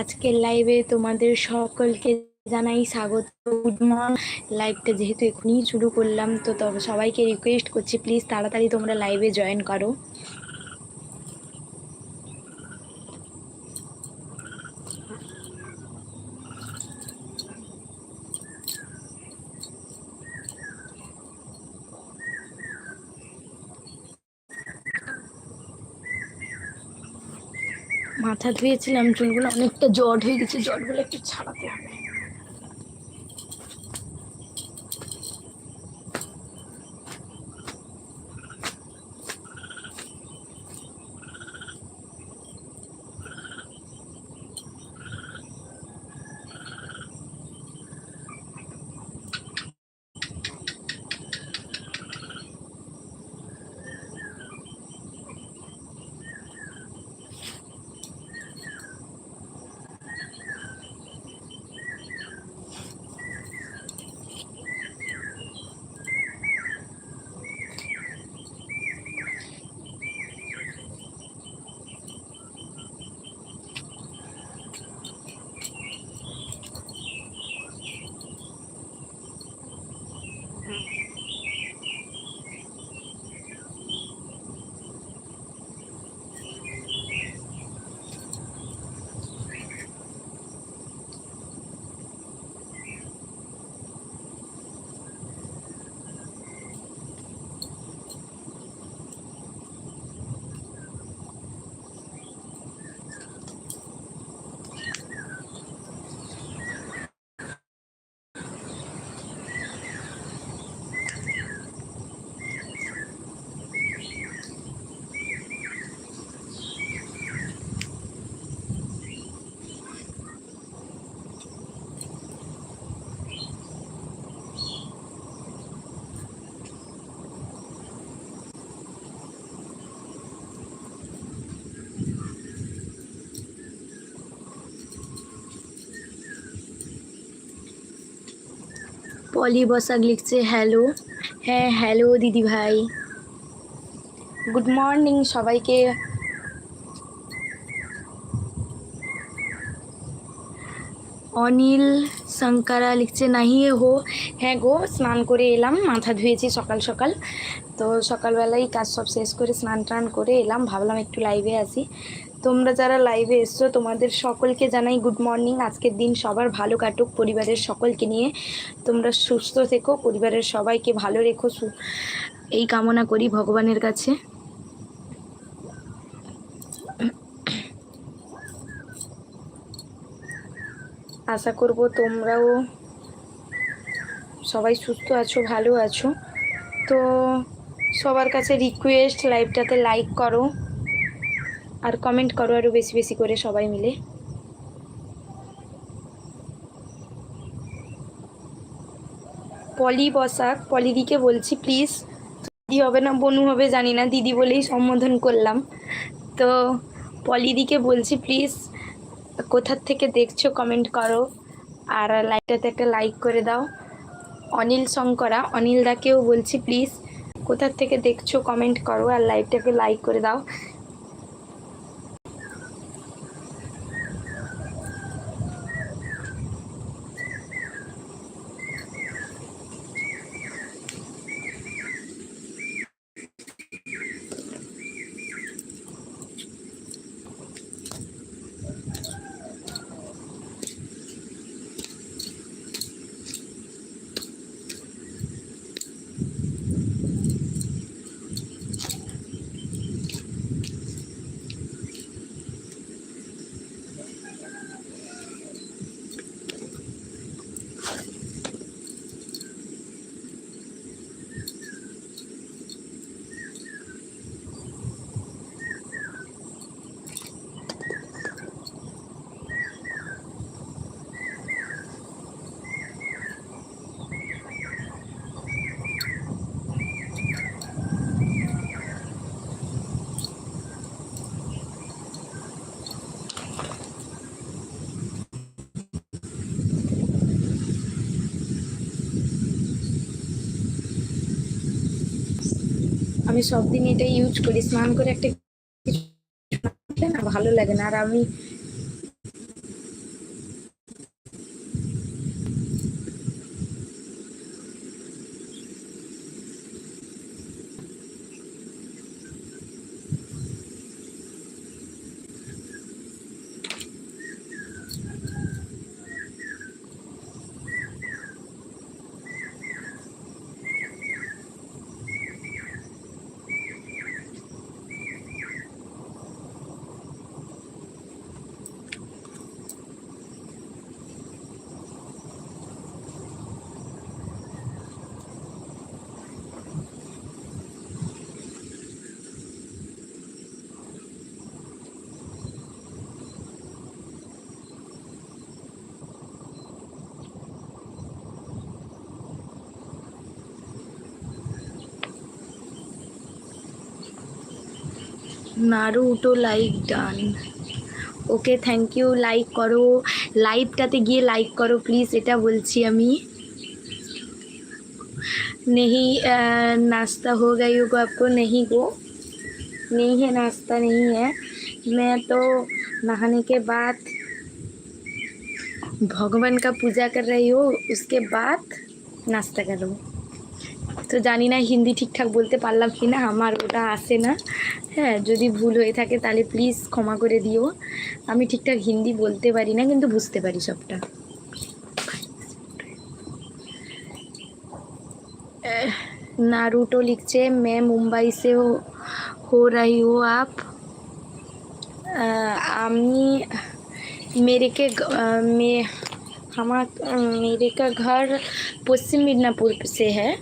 আজকের লাইভে তোমাদের সকলকে জানাই স্বাগত। গুড মর্নিং লাইভটা যেহেতু এখনই শুরু করলাম, তো সবাইকে রিকোয়েস্ট করছি প্লিজ তাড়াতাড়ি তোমরা লাইভে জয়েন করো। মাথা ধুয়েছিলাম চুলগুলো অনেকটা জট হয়ে গেছে জটগুলো একটু ছাড়াতে হবে। পলি বসাক লিখছে, হ্যালো? হ্যাঁ হ্যালো দিদি ভাই। গুড মর্নিং সবাইকে। অনিল শঙ্করা লিখছে, নাহি হো? হ্যাঁ গো, স্নান করে এলাম, মাথা ধুয়েছি সকাল সকাল। তো সকালবেলাই কাজ সব শেষ করে স্নান টান করে এলাম, ভাবলাম একটু লাইভে আসি। তোমরা যারা লাইভে এসছো, তোমাদের সকলকে জানাই গুড মর্নিং আজকের দিন সবার ভালো কাটুক, পরিবারের সকলকে নিয়ে। তোমরা সুস্থ থেকো, পরিবারের সবাইকে ভালো রেখো এই কামনা করি ভগবানের কাছে। আশা করব তোমরাও সবাই সুস্থ আছো, ভালো আছো। তো সবার কাছে রিকোয়েস্ট লাইভটাতে লাইক করো। আর কমেন্ট করো আরও বেশি বেশি করে সবাই মিলে। পলি বসাক, পলিদিকে বলছি প্লিজ দিদি হবে না, বনু হবে, জানি না, দিদি বলেই সম্বোধন করলাম। তো পলিদিকে বলছি প্লিজ কোথার থেকে দেখছ কমেন্ট করো। আর লাইকটাতে একটা লাইক করে দাও। অনিল শঙ্করা, অনিল দাকেও বলছি প্লিজ কোথার থেকে দেখছ কমেন্ট করো, আর লাইভটাকে লাইক করে দাও। আমি সব দিন এটা ইউজ করি। স্নান করে একটা না, ভালো লাগে না। আর আমি Naruto like done okay thank you like করো লাইভটাতে গিয়ে লাইক করো প্লিজ এটা বলছি আমি नहीं अ, नाश्ता हो गई होगा आपको नहीं गो नहीं है नाश्ता नहीं है मैं तो नहाने के बाद भगवान का पूजा कर रही हूँ उसके बाद नाश्ता करूँ তো জানি না হিন্দি ঠিকঠাক বলতে পারলাম কি না, আমার ওটা আসে না। হ্যাঁ যদি ভুল হয়ে থাকে তাহলে প্লিজ ক্ষমা করে দিও। আমি ঠিকঠাক হিন্দি বলতে পারি না, কিন্তু বুঝতে পারি সবটা। নারুটো লিখছে মে মুম্বাই সে হো রাহি হো আপ? আমি মেরেকে মে আমার মেরেকা ঘর পশ্চিম মিদনাপুর সে হ্যাঁ।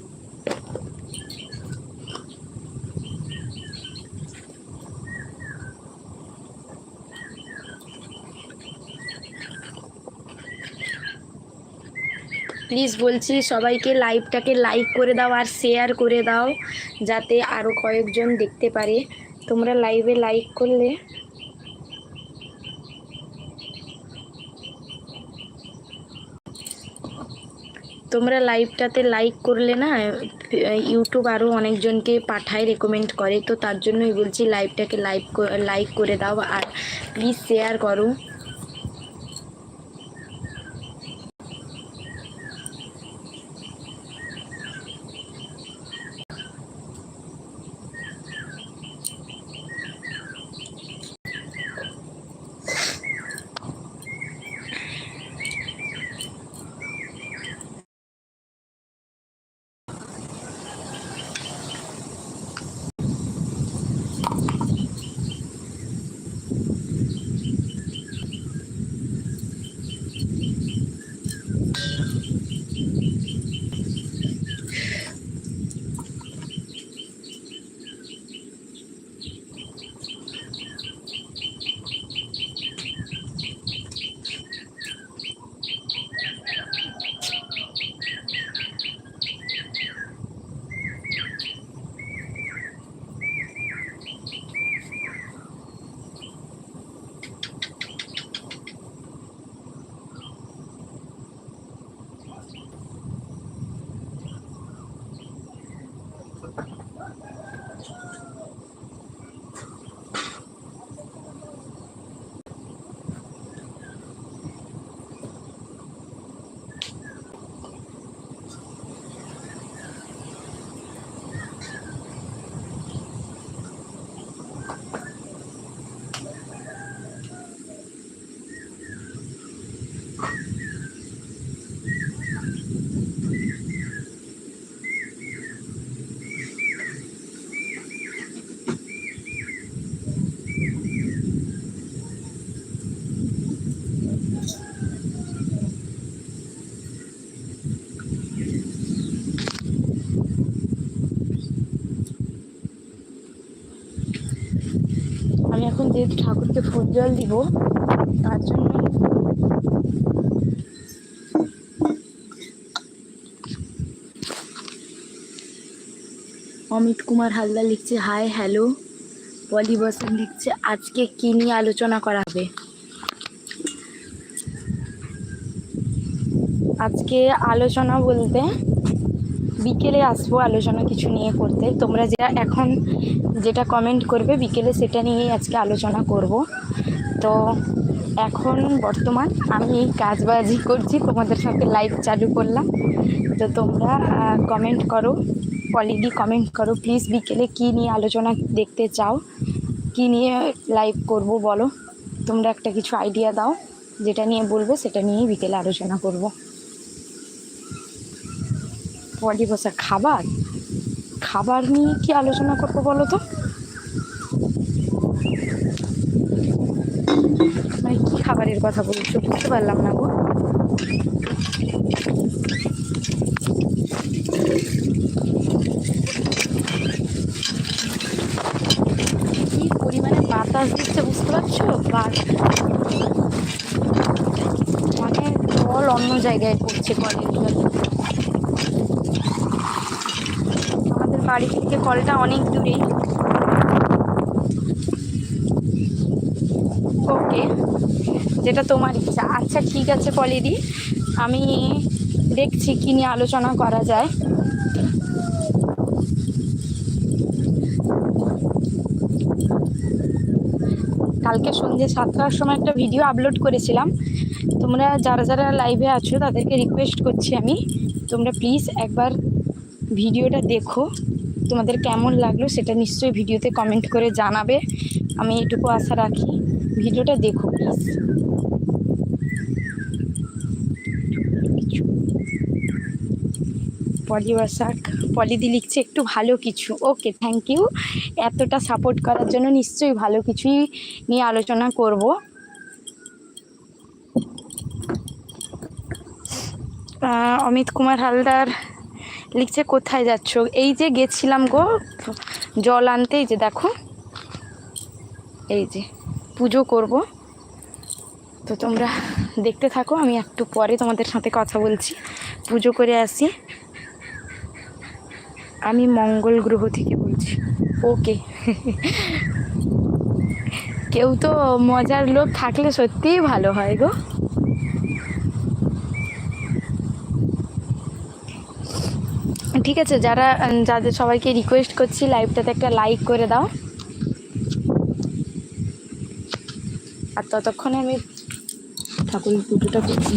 প্লিজ বলছি সবাইকে লাইভটাকে লাইক করে দাও আর শেয়ার করে দাও, যাতে আরও কয়েকজন দেখতে পারে। তোমরা লাইভে লাইক করলে। তোমরা লাইভটাতে লাইক করলে না ইউটিউব আরও অনেকজনকে পাঠায় রেকমেন্ড করে। তো তার জন্যই বলছি লাইভটাকে লাইভ লাইক করে দাও আর প্লিজ শেয়ার করো। যেহেতু ঠাকুরকে ফুল জল দিব, তার জন্য অমিত কুমার হালদার লিখছে, হাই, হ্যালো। পলি বসন লিখছে, আজকে কি নিয়ে আলোচনা করা হবে? আজকে আলোচনা বলতে বিকেলে আসব, আলোচনা কিছু নিয়ে করতে। তোমরা যারা এখন যেটা কমেন্ট করবে, বিকেলে সেটা নিয়েই আজকে আলোচনা করব। তো এখন বর্তমান আমি কাজবাজি করছি, তোমাদের সাথে লাইভ চালু করলাম। তো তোমরা কমেন্ট করো পলিডি কমেন্ট করো প্লিজ বিকেলে কী নিয়ে আলোচনা দেখতে চাও, কী নিয়ে লাইভ করব বলো। তোমরা একটা কিছু আইডিয়া দাও, যেটা নিয়ে বলবে সেটা নিয়েই বিকেলে আলোচনা করব। পলি বসা খাবার? খাবার নিয়ে কি আলোচনা করব বলো তো? মানে কি খাবারের কথা বলছো? বুঝতে পারলাম না গো। কি পরিমাণে বাতাস দিচ্ছে বুঝতে পারছ? মানে জল অন্য জায়গায় পড়ছে কলের বাড়ি থেকে কলটা অনেক দূরেই ওকে, যেটা তোমার ইচ্ছা। আচ্ছা ঠিক আছে পলিদি, আমি দেখছি কী নিয়ে আলোচনা করা যায়। কালকে সন্ধ্যে সাতটার সময় একটা ভিডিও আপলোড করেছিলাম। তোমরা যারা যারা লাইভে আছো, তাদেরকে রিকোয়েস্ট করছি আমি। তোমরা প্লিজ একবার ভিডিওটা দেখো। তোমাদের কেমন লাগল সেটা নিশ্চয়ই ভিডিওতে কমেন্ট করে জানাবে। আমি এটুকু আশা রাখি। ভিডিওটা দেখো প্লিজ পলি ওয়াসাক পলিদি লিখছে একটু ভালো কিছু। ওকে থ্যাংক ইউ এতটা সাপোর্ট করার জন্য নিশ্চয়ই ভালো কিছুই নিয়ে আলোচনা করব। অমিত কুমার হালদার লিখছে, কোথায় যাচ্ছ? এই যে গেছিলাম গো, জল আনতে, এই যে দেখো। এই যে, পুজো করব। তো তোমরা দেখতে থাকো, আমি একটু পরে তোমাদের সাথে কথা বলছি। পুজো করে আসি। আমি মঙ্গল গ্রহ থেকে বলছি। ওকে। কেউ তো মজার লোক থাকলে সত্যিই ভালো হয় গো। ঠিক আছে, যারা যাদের সবাইকে রিকোয়েস্ট করছি লাইভটাতে একটা লাইক করে দাও। আর ততক্ষণে আমি ঠাকুর পুজোটা করছি।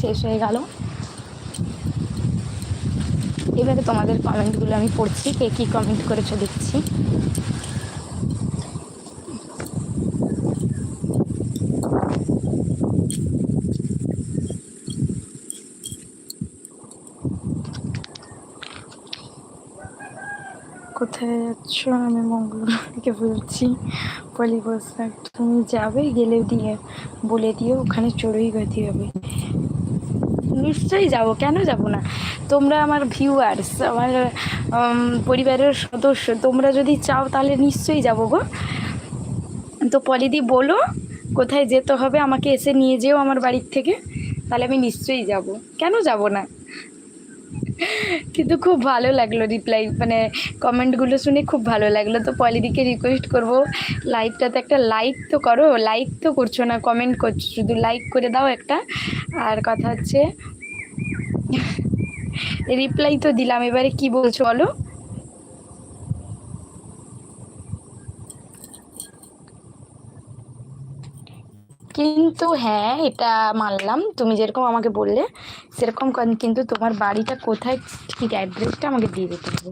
শেষ হয়ে গেল। এবারে তোমাদের কমেন্টগুলো আমি পড়ছি, কে কী কমেন্ট করেছ দেখছি। কোথায় যাচ্ছ? আমি মঙ্গল থেকে বলছি, পলি বসাক তুমি যাবে, গেলে দিয়ে বলে দিও, ওখানে চড়ুই গাতি হবে। নিশ্চয়ই যাব, কেন যাব না? তোমরা আমার ভিউয়ার্স আমার পরিবারের সদস্য, তোমরা যদি চাও তাহলে নিশ্চয়ই যাব গো। তো পলিদি, বলো, কোথায় যেতে হবে? আমাকে এসে নিয়ে যেও আমার বাড়ির থেকে, তাহলে আমি নিশ্চয়ই যাব। কেন যাব না? কিন্তু খুব ভালো লাগল রিপ্লাই মানে কমেন্টগুলো শুনে খুব ভালো লাগল। তো পলিদিকে রিকোয়েস্ট করব লাইভটাতে একটা লাইক তো করো। লাইক তো করছ না কমেন্ট করছ, শুধু লাইক করে দাও একটা। আর কথা হচ্ছে রিপ্লাই তো দিলাম, এবারে কি বলছো বলো? কিন্তু হ্যাঁ এটা মানলাম, তুমি যেরকম আমাকে বললে, সেরকম কিন্তু তোমার বাড়িটা কোথায়, ঠিক অ্যাড্রেসটা আমাকে দিয়ে দিতে হবে।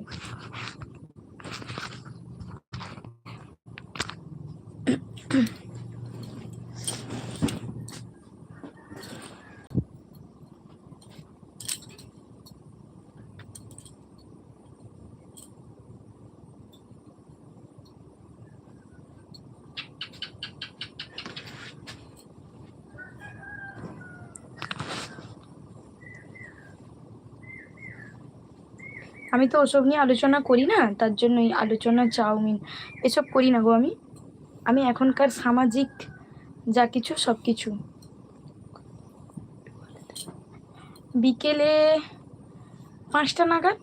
আমি তো ওসব নিয়ে আলোচনা করি না, তার জন্যই আলোচনা, চাউমিন এসব করি না গো আমি। আমি এখনকার সামাজিক যা কিছু, সব কিছু। বিকেলে পাঁচটা নাগাদ?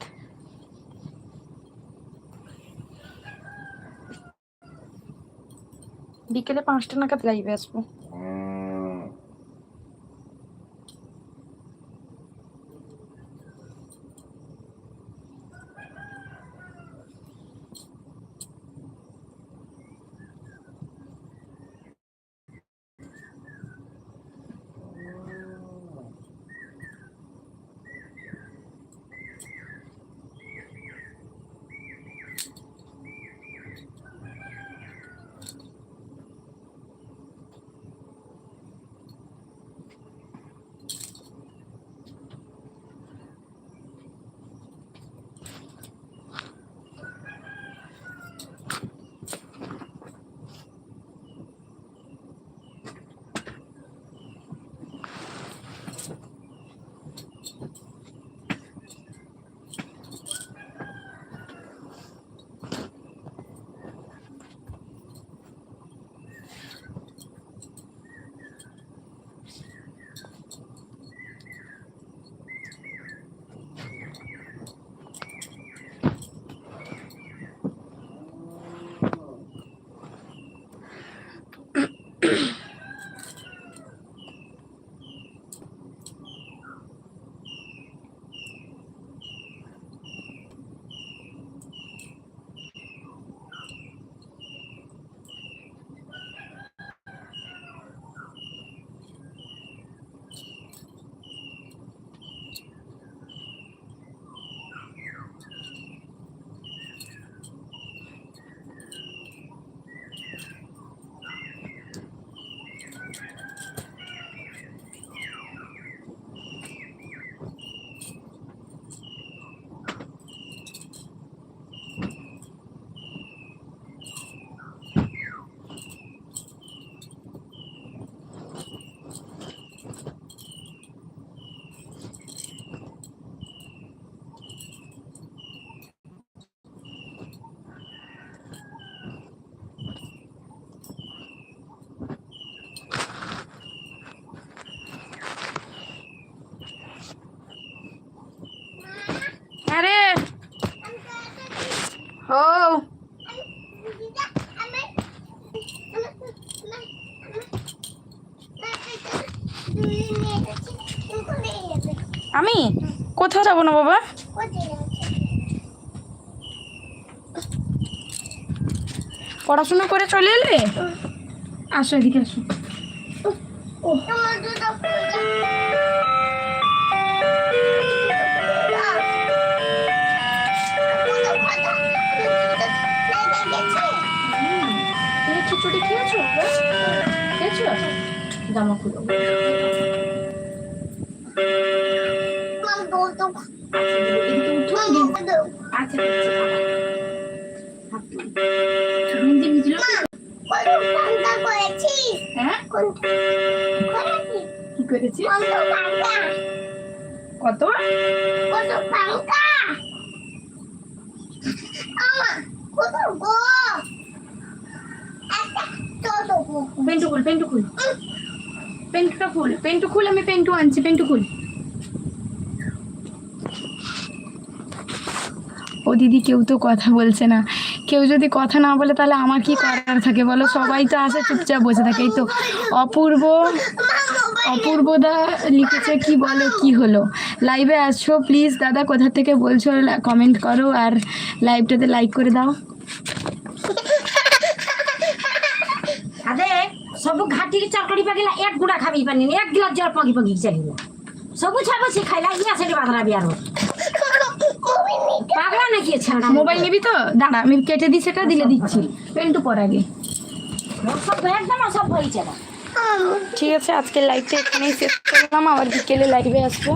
বিকেলে পাঁচটা নাগাদ লাইভে আসব। কোথাও যাব না বাবা? পড়াশোনা করে চলে এলে? আসো এদিকে আসো। খিচুড়ি খেয়েছো। খেয়েছো? জামা খুলো। কত পেন্টু খুল পেন্টু খুল। পেন্টুটা খুল পেন্টু খুল আমি পেন্টু আনছি পেন্টু খুল। ও দিদি কেউ তো কথা বলছে না। কেউ যদি কথা না বলে তাহলে আমার কি করার থাকে বলো? সবাই তো আসে, চুপচাপ বসে থাকে। এই তো অপূর্ব অপূর্বদা লিখেছে, কি বলো, কি হলো? লাইভে আসছো প্লিজ দাদা কোথা থেকে বলছো কমেন্ট করো আর লাইভটাতে লাইক করে দাও। আদে সব ঘাটি চরকড়ি পাগিলা এক গুড়া খাবি পানি এক গিলাস জল পগি পগি চালিলা সবু ছাবো সে খাইলা ইয়া সেটা বাদরা বিয়ার পাগলা নাকি ছাড়া মোবাইল নিবি তো? দাঁড়া আমি কেটে দিই সেটা দিলে দিচ্ছি। পেন্টু পর আগে। সব একদম সব হয়েছে। ঠিক আছে আজকে লাইভটা এখানেই শেষ করলাম। আবার বিকেলে লাইভে আসব।